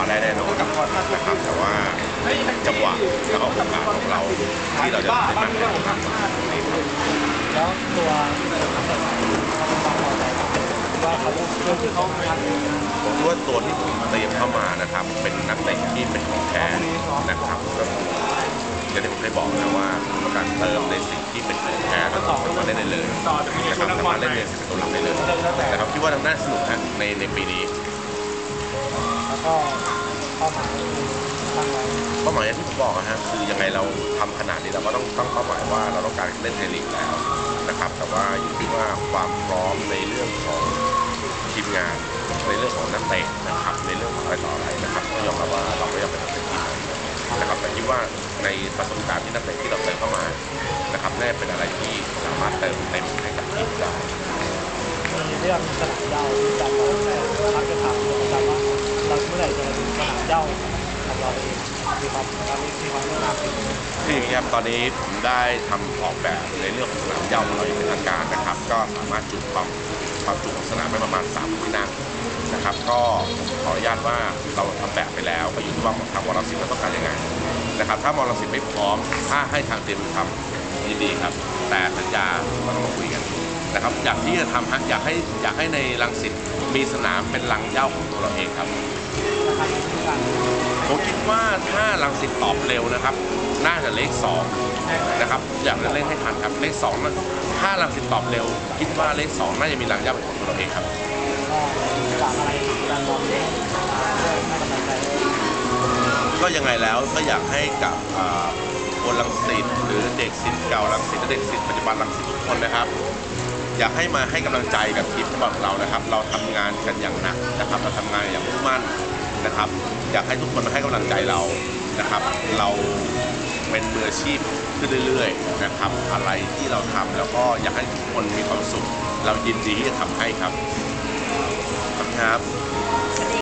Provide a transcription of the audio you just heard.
าได้แน่นอนนะครับแต่ว่าจังหวะและโอกาสของเราที่เราจะได้มากกว่านี้ครับแล้วตัวว่าเขาเรื่องที่เขาทำผมว่าตัวที่ผมเตรียมเข้ามานะครับ เป็นนักเตะที่เป็นของแท้นะครับก็อย่างที่ผมเคยบอกนะว่าต้องการเติมในสิ่งที่เป็นของแท้แล้วก็มาเล่นได้เลยนะครับสามารถเล่นในสิบตัวหลักได้เลยนะครับคิดว่าน่านสนุกฮะในในปีนี้ เข้ามาตั้งไว้เป้าหมายอย่างที่ผมบอกนะฮะคือยังไงเราทำขนาดนี้เราก็ต้องตั้งเป้าหมายว่าเราต้องการเล่นไทยลีกแล้วนะครับ แต่ว่าอยู่ที่ว่าความพร้อมในเรื่องของทีมงาน ในเรื่องของนักเตะนะครับ ในเรื่องของอะไรต่ออะไรนะครับก็ยอมรับว่าเราก็ยังเป็นนักเตะที่ดีนะครับแต่คิดว่าในประสบการณ์ที่นักเตะที่เราเติมเข้ามานะครับแน่าจะเป็นอะไรที่สามารถเติมเต็มให้กับทีมได้ มีเรื่องสนามเย้าที่จำเรามักจะ เย้าของเราเองมีความตอนนี้มีความเรื่องราวที่คืออย่างนี้ครับตอนนี้ผมได้ทำออกแบบในเรื่องของสนามเย้าของเราอย่างเป็นทางการนะครับ ก็สามารถจุความความจุของสนามได้ประมาณ3ที่นั่งนะครับ ก็ขออนุญาตว่าเราทำแบบไปแล้วก็อยู่ที่ว่าทางวรสิทธิ์เราต้องการยังไงนะครับ ถ้ามรสิทธิ์ไม่พร้อม ถ้าให้ทางเต็มทำยินดีครับ แต่สัญญาเราต้องมาคุยกันนะครับอยากที่จะทำฮะอยากให้อยากให้ในรังสิตมีสนามเป็นรังเย้าของตัวเราเองครับ ราคาที่การผมคิดว่าถ้ารังสิตตอบเร็วนะครับ น่าจะเลขสองนะครับ อยากจะเล่นให้ทันครับ เลขสองนะถ้ารังสิตตอบเร็ว คิดว่าเลขสองน่าจะมีรังย่าเป็นของตัวเราเองครับก็ฝากอะไรการมองเรื่องเรื่องให้กำลังใจก็ยังไงแล้วก็อยากให้กับคนรังสิตหรือเด็กสิทธิ์เก่ารังสิตและเด็กสิทธิ์ปัจจุบันรังสิตทุกคนนะครับ อยากให้มาให้กำลังใจกับทีมฟุตบอลของเรานะครับ เราทำงานกันอย่างหนักนะครับเราทำงานอย่างมุ่งมั่น นะครับอยากให้ทุกคนมาให้กำลังใจเรานะครับ เราเป็นมืออาชีพขึ้นเรื่อยๆนะครับ อะไรที่เราทำแล้วก็อยากให้ทุกคนมีความสุข เรายินดีที่จะทำให้ครับครับ